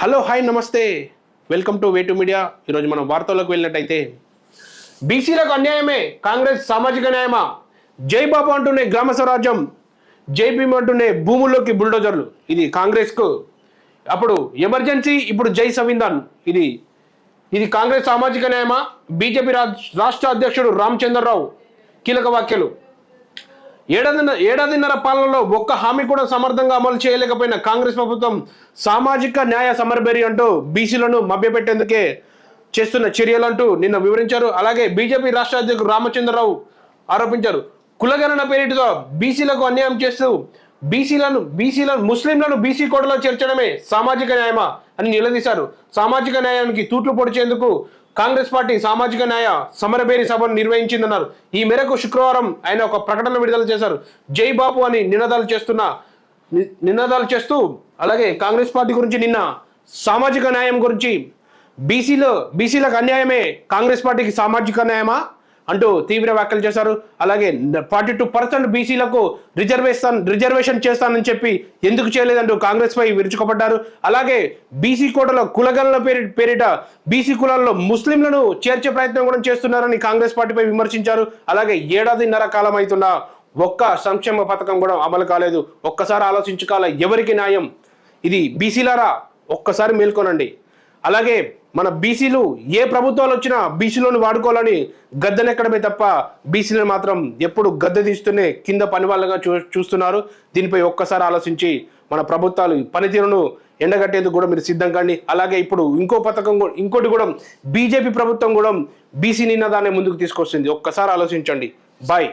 Hello hi namaste. Welcome to way to media. ఈరోజు మనం వార్తల్లోకి వెళ్ళినట్టయితే బీసీలకు అన్యాయమే కాంగ్రెస్ సామాజిక న్యాయమా? జై బాబు అంటూనే గ్రామ స్వరాజ్యం జై భీమ్ అంటూనే భూముల్లోకి బుల్డోజర్లు. ఇది కాంగ్రెస్కు. అప్పుడు ఎమర్జెన్సీ ఇప్పుడు జై సంవిధాన్ ఇది ఇది కాంగ్రెస్ సామాజిక న్యాయమా? బీజేపీ రాష్ట్ర అధ్యక్షుడు రామచంద్రరావు కీలక వ్యాఖ్యలు. ఏడాది ఏడాదిన్నర పాలనలో ఒక్క హామీ కూడా సమర్థంగా అమలు చేయలేకపోయిన కాంగ్రెస్ ప్రభుత్వం సామాజిక న్యాయ సమర్బేరి అంటూ బీసీలను మభ్యపెట్టేందుకే చేస్తున్న చర్యలంటూ నిన్న వివరించారు. అలాగే బీజేపీ రాష్ట్ర అధ్యక్షుడు రామచంద్రరావు ఆరోపించారు. కులగణన పేరిటితో బీసీలకు అన్యాయం చేస్తూ బీసీలను బీసీలను ముస్లింలను బీసీ కోటలో చేర్చడమే సామాజిక న్యాయమా అని నిలదీశారు. సామాజిక న్యాయానికి తూట్లు పొడిచేందుకు కాంగ్రెస్ పార్టీ సామాజిక న్యాయ సమరభేరి సభను నిర్వహించిందన్నారు. ఈ మేరకు శుక్రవారం ఆయన ఒక ప్రకటన విడుదల చేశారు. జై బాపు అని నినాదాలు చేస్తున్న నినాదాలు చేస్తూ అలాగే కాంగ్రెస్ పార్టీ గురించి నిన్న సామాజిక న్యాయం గురించి బీసీలో బీసీలకు అన్యాయమే కాంగ్రెస్ పార్టీకి సామాజిక న్యాయమా? అంటూ తీవ్ర వ్యాఖ్యలు చేశారు. అలాగే ఫార్టీ టూ పర్సెంట్ బీసీలకు రిజర్వేషన్ రిజర్వేషన్ చేస్తానని చెప్పి ఎందుకు చేయలేదంటూ కాంగ్రెస్ పై విరుచుకుపడ్డారు. అలాగే బీసీ కోటలో కులగణల పేరి పేరిట బీసీ కులాల్లో ముస్లింలను చేర్చే ప్రయత్నం కూడా చేస్తున్నారని కాంగ్రెస్ పార్టీపై విమర్శించారు. అలాగే ఏడాదిన్నర కాలం అవుతున్న ఒక్క సంక్షేమ పథకం కూడా అమలు కాలేదు. ఒక్కసారి ఆలోచించుకోవాలి ఎవరికి న్యాయం? ఇది బీసీలారా? ఒక్కసారి మేల్కొనండి. అలాగే మన బీసీలు ఏ ప్రభుత్వాలు వచ్చినా బీసీలోని వాడుకోవాలని గద్దెనెక్కడమే తప్ప బీసీలను మాత్రం ఎప్పుడు గద్దె తీస్తూనే కింద పని వాళ్ళగా చూ చూస్తున్నారు. దీనిపై ఒక్కసారి ఆలోచించి మన ప్రభుత్వాలు పనితీరును ఎండగట్టేందుకు కూడా మీరు సిద్ధం కండి అలాగే ఇప్పుడు ఇంకో పథకం కూడా ఇంకోటి కూడా బీజేపీ ప్రభుత్వం కూడా బీసీ నినాదాన్ని ముందుకు తీసుకొస్తుంది. ఒక్కసారి ఆలోచించండి. బాయ్.